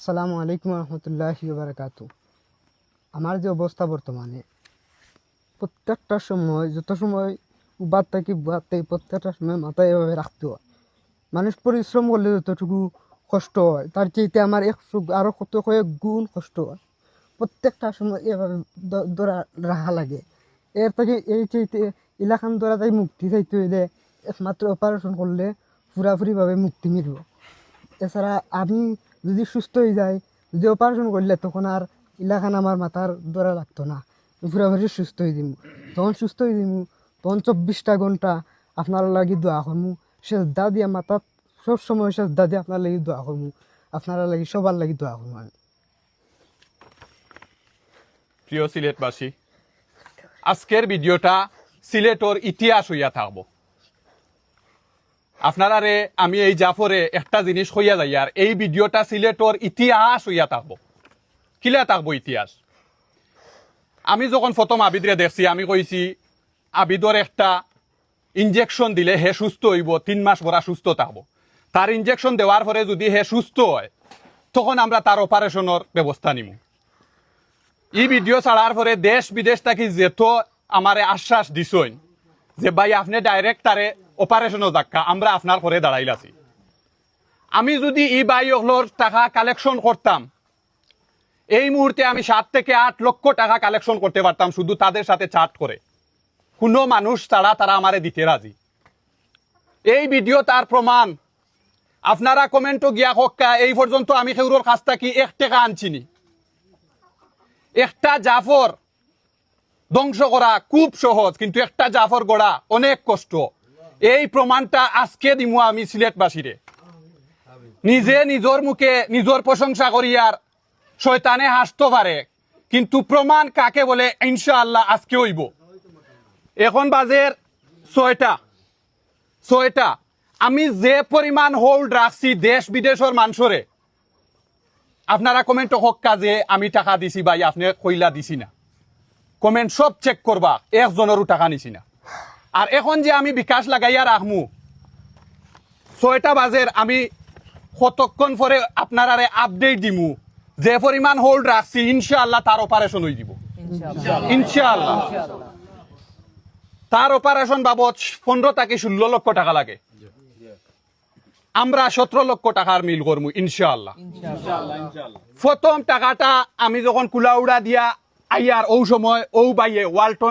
আসসালামু আলাইকুম রহমতুল্লাহ বারকাত আমার যে অবস্থা বর্তমানে, প্রত্যেকটা সময়, যত সময় উবার থাকি বুয়ার থাকি, প্রত্যেকটা সময় মাথায় এভাবে রাখতে হয়। মানুষ পরিশ্রম করলে যতটুকু কষ্ট হয়, তার চাইতে আমার একশো আরও কত কয়েক গুণ কষ্ট হয়। প্রত্যেকটা সময় এভাবে দ- ধরা রাখা লাগে। এর থেকে এই চাইতে এলাকান ধরা তাই মুক্তি চাইতে হইলে একমাত্র অপারেশন করলে পুরাপুরিভাবে মুক্তি মিলব। এছাড়া আমি যদি সুস্থ হয়ে যায়, যদি অপারেশন করলে তখন আর ইলাখান আমার মাথার ধরা লাগতো না। পুরাপুরি সুস্থ হয়ে দিমু। তখন সুস্থ হয়ে দিমু, তখন চব্বিশটা ঘণ্টা আপনার লাগি দোয়া করমু। দা দিয়া মাথাত সব সময় শেষ দা দিয়ে আপনার লাগি দোয়া করমু। আপনারা লাগি সবার লাগি দোয়া করমু আমি। প্রিয় সিলেটবাসী, আজকের ভিডিওটা সিলেটর ইতিহাস হইয়া থাকব। আপনারারে আমি এই জাফরে একটা জিনিস হইয়া যাই, আর এই ভিডিওটা সিলেটর ইতিহাস হইয়া থাকব। কিলা থাকব ইতিহাস? আমি যখন প্রথম আবিদরে দেখছি, আমি কইছি, আবিদর একটা ইনজেকশন দিলে হে সুস্থ হইব, তিন মাস ভরা সুস্থ থাকব। তার ইনজেকশন দেওয়ার পরে যদি হে সুস্থ হয়, তখন আমরা তার অপারেশনের ব্যবস্থা নিমু। ই ভিডিও ছাড়ার পরে দেশ বিদেশ থাকি যেত, আমারে আশ্বাস দিছইন যে, ভাই, আপনি ডাইরেক্ট তারে অপারেশনও যাক্কা আমরা আপনার করে দাঁড়াইলাছি। আমি যদি ই বাই ওগুলোর টাকা কালেকশন করতাম, এই মুহূর্তে আমি সাত থেকে আট লক্ষ টাকা কালেকশন করতে পারতাম শুধু তাদের সাথে চাট করে। কোনো মানুষ ছাড়া তারা আমারে দিতে রাজি। এই ভিডিও তার প্রমাণ। আপনারা কমেন্টও গিয়া হক্কা এই পর্যন্ত আমি খেউরোর কাছ থেকে এক টাকা আনছিনি। একটা জাফর ধ্বংস করা খুব সহজ, কিন্তু একটা জাফর গড়া অনেক কষ্ট। এই প্রমাণটা আজকে দিমু আমি সিলেটবাসীরে। নিজে নিজের মুখে নিজের প্রশংসা করিয়ার শয়তানে হাসতে পারে, কিন্তু প্রমাণ কাকে বলে ইনশাআল্লাহ আজকে হইব। এখন বাজের ছয়টা। ছয়টা। আমি যে পরিমাণ হোল্ড রাখছি দেশ বিদেশের মানুষরে, আপনারা কমেন্ট হক্কা কাজে আমি টাকা দিছি ভাই, আপনি কইলা দিছি না। কমেন্ট সব চেক করবা, একজনেরও টাকা নিছি না। আর এখন যে আমি বিকাশ লাগাইয়া রাখমু ছয়টা বাজের আমি কতক্ষণ পরে আপনারারে আপডেট দিমু। যে পরিমাণ হোল্ড রাখছি ইনশাআল্লাহ তার অপারেশন হয়ে দিব। ইনশাআল্লাহ। তার অপারেশন বাবদ পনেরো থেকে ষোলো লক্ষ টাকা লাগে। আমরা সতেরো লক্ষ টাকার মিল করব ইনশাআল্লাহ। প্রথম টাকাটা আমি যখন কুলাউড়া দিয়া আইয়ার ও সময় ও বাইয়ে ওয়ালটন